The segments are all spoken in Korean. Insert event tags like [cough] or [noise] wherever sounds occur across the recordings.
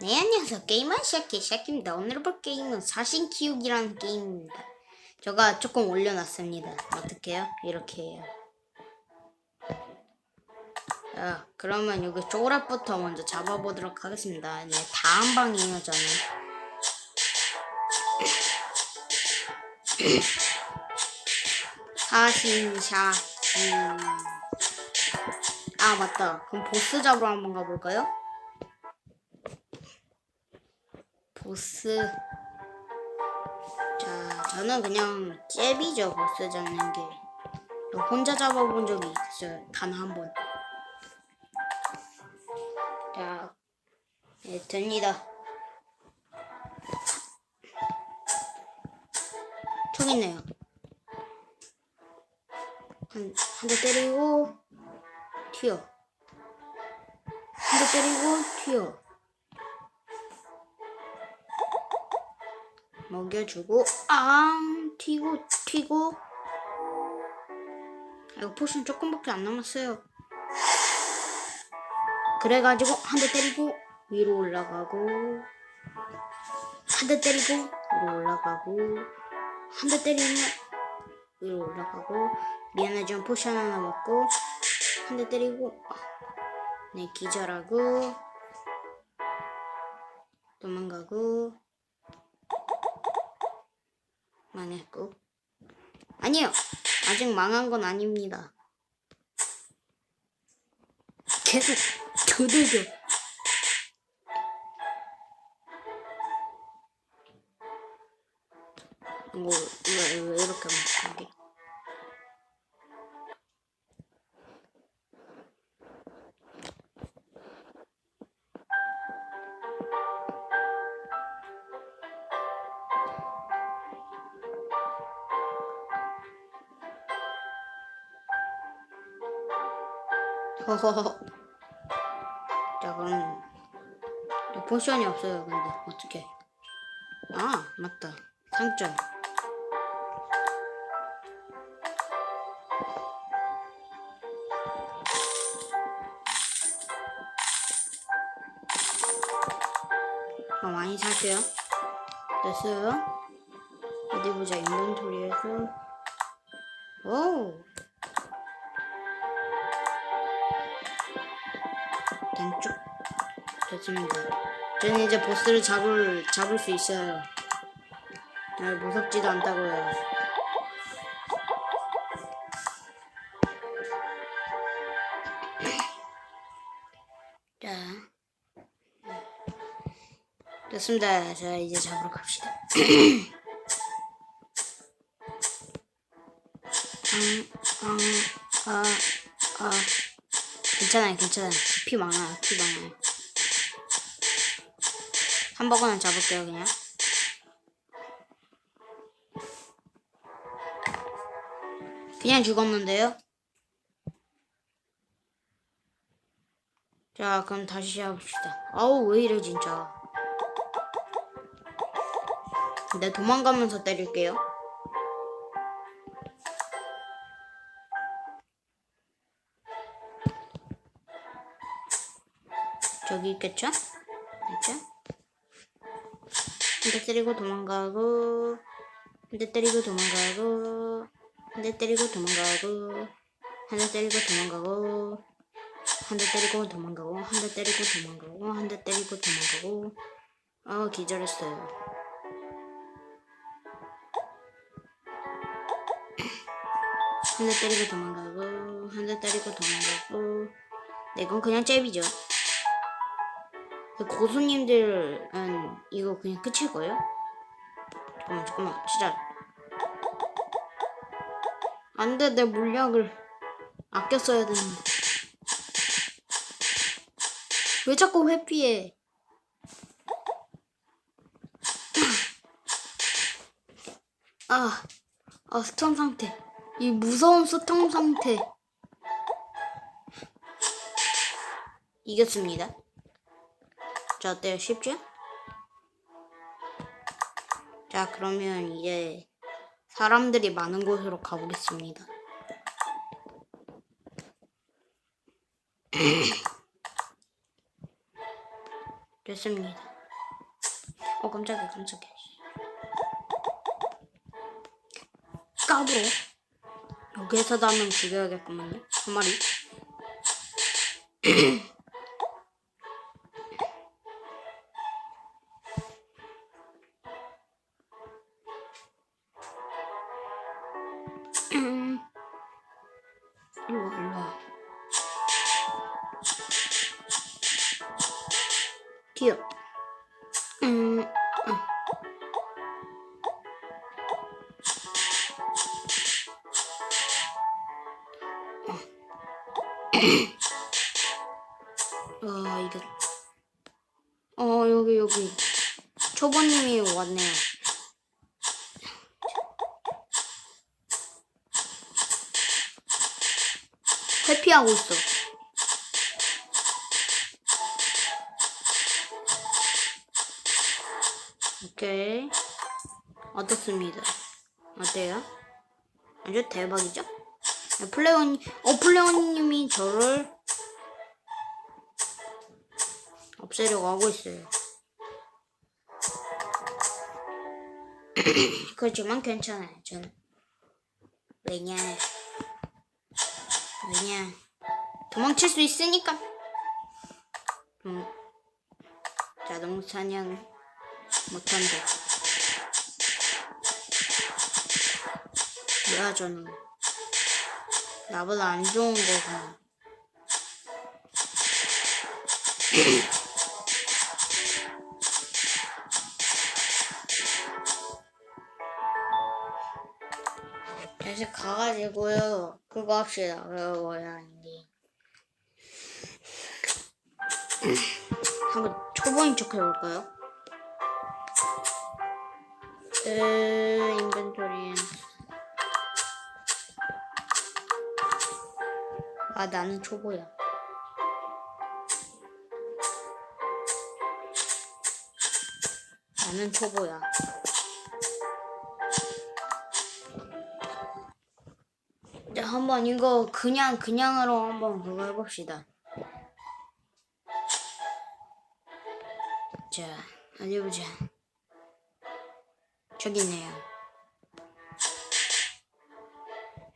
네, 안녕하세요. 게임만 시작해 시작입니다. 오늘 볼 게임은 사신 키우기라는 게임입니다. 제가 조금 올려놨습니다. 어떻게 해요? 이렇게 해요. 자, 그러면 여기 쪼그락부터 먼저 잡아보도록 하겠습니다. 네, 다음 방이에요, 저는. 사신샤키. 아, 맞다. 그럼 보스 잡으러 한번 가볼까요? 보스. 자, 저는 그냥 잽이죠, 보스 잡는 게. 혼자 잡아본 적이 있어요. 단 한 번. 자, 네, 됩니다. 총 있네요. 한, 한 대 때리고, 튀어. 한 대 때리고, 튀어. 먹여주고 앙 튀고 튀고. 이거 포션 조금밖에 안 남았어요. 그래가지고 한 대 때리고 위로 올라가고 한 대 때리고 위로 올라가고 한 대 때리면 위로 올라가고. 미안하지만 포션 하나 먹고 한 대 때리고 네 기절하고 도망가고 망했고. 아니요. 아직 망한 건 아닙니다. 계속 두들겨 이거 왜, 왜 이렇게 허허 자 그럼 저 포션이 없어요 근데. 어떻게 아 맞다. 상점. 아, 많이 살게요. 됐어요. 어디 보자 인벤토리에서. 오 땡쭉 됐습니다. 저는 이제 보스를 잡을 잡을 수 있어요. 아, 무섭지도 않다고요. 자, 됐습니다. 자 이제 잡으러 갑시다. [clears throat] 음, 음, 아, 아. 괜찮아요, 괜찮아요. 피 많아요, 피 많아요. 햄버거는 잡을게요, 그냥. 그냥 죽었는데요? 자, 그럼 다시 시작합시다. 아우, 왜 이래, 진짜. 네, 도망가면서 때릴게요. 저기 있겠죠? 한대 때리고 도망가고 한대 때리고 도망가고 한대 때리고 도망가고 한 대 때리고 도망가고 한 대 때리고 도망가고 한 대 때리고 도망가고 한 대 때리고 도망가고. 아 기절했어요. 한 대 때리고 도망가고 한 대 때리고 도망가고. 네, 이건 그냥 잽이죠. 그 고수님들은 이거 그냥 끝일 거예요? 잠깐만 잠깐만. 진짜. 안돼 내 물약을 아껴 써야 되는데. 왜 자꾸 회피해? 아, 아 스턴 상태. 이 무서운 스턴 상태. 이겼습니다 자, 어때요? 쉽죠? 자, 그러면 이제 사람들이 많은 곳으로 가보겠습니다. [clears throat] 됐습니다. 어 깜짝이야 깜짝이야. 까불어. 여기에서도 한명 죽여야겠구만요. 한 마리. [clears throat] 일로 와 일로와. 튀어. 음. 음. 아 이거 어 여기 여기 초보님이 왔네요. 회 피하고 있어. 오케이 어떻습니다. 어때요? 아주 대박이죠? 네, 플레온 어 플레온님이 저를 없애려고 하고 있어요. [clears throat] 그렇지만 괜찮아요. 저는 왜냐 왜냐 도망칠 수 있으니까. 음, 자동 사냥 못한다. 뭐야 저는 나보다 안 좋은 거구나. [laughs] 다시 가가지고요. 그거 합시다. 그거 뭐야, 아닌데. 한번 초보인 척 해볼까요? 에, 인벤토리. 아, 나는 초보야. 나는 초보야. 한번 이거 그냥 그냥으로 한번 그거 해봅시다. 자, 어디 보자. 저기 있네요.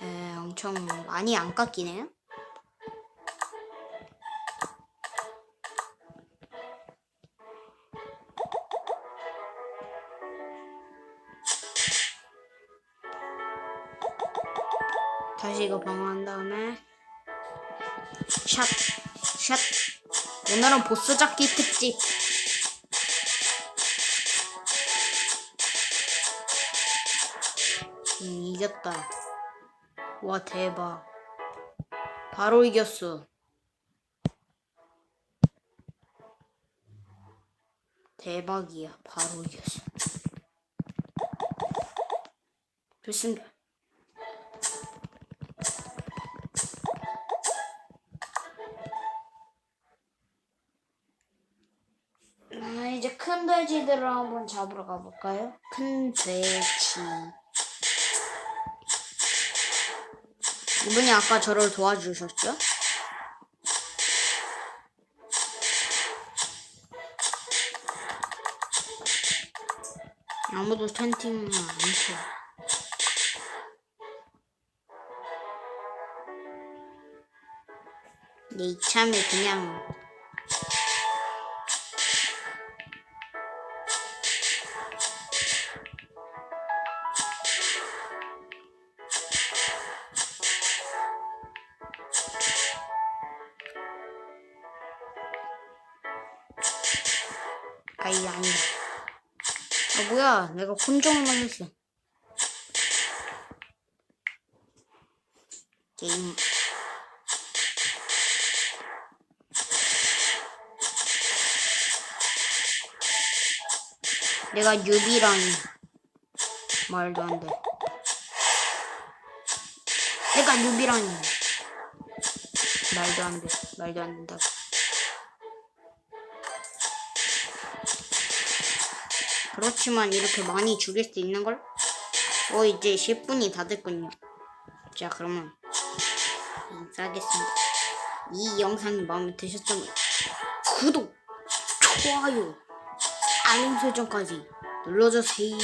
에, 엄청 많이 안 깎이네요. 이거 방어한 다음에 샷, 샷. 오늘은 보스 잡기 특집. 음, 이겼다. 와 대박. 바로 이겼어. 대박이야. 바로 이겼어. 좋습니다. 큰 돼지들을 한번 잡으러 가볼까요? 큰 돼지. 이분이 아까 저를 도와주셨죠? 아무도 텐팅을 안 쳐. 근데 이참에 그냥 아이 아니다. 아 뭐야 내가 혼종만 했어. 게임 내가 유비라니 말도 안 돼. 내가 유비라니 말도 안 돼. 말도 안 된다. 그렇지만 이렇게 많이 죽일 수 있는 걸? 어 이제 10분이 다 됐군요. 자 그러면 인사하겠습니다. 이 영상이 마음에 드셨다면 구독, 좋아요, 알림 설정까지 눌러주세요.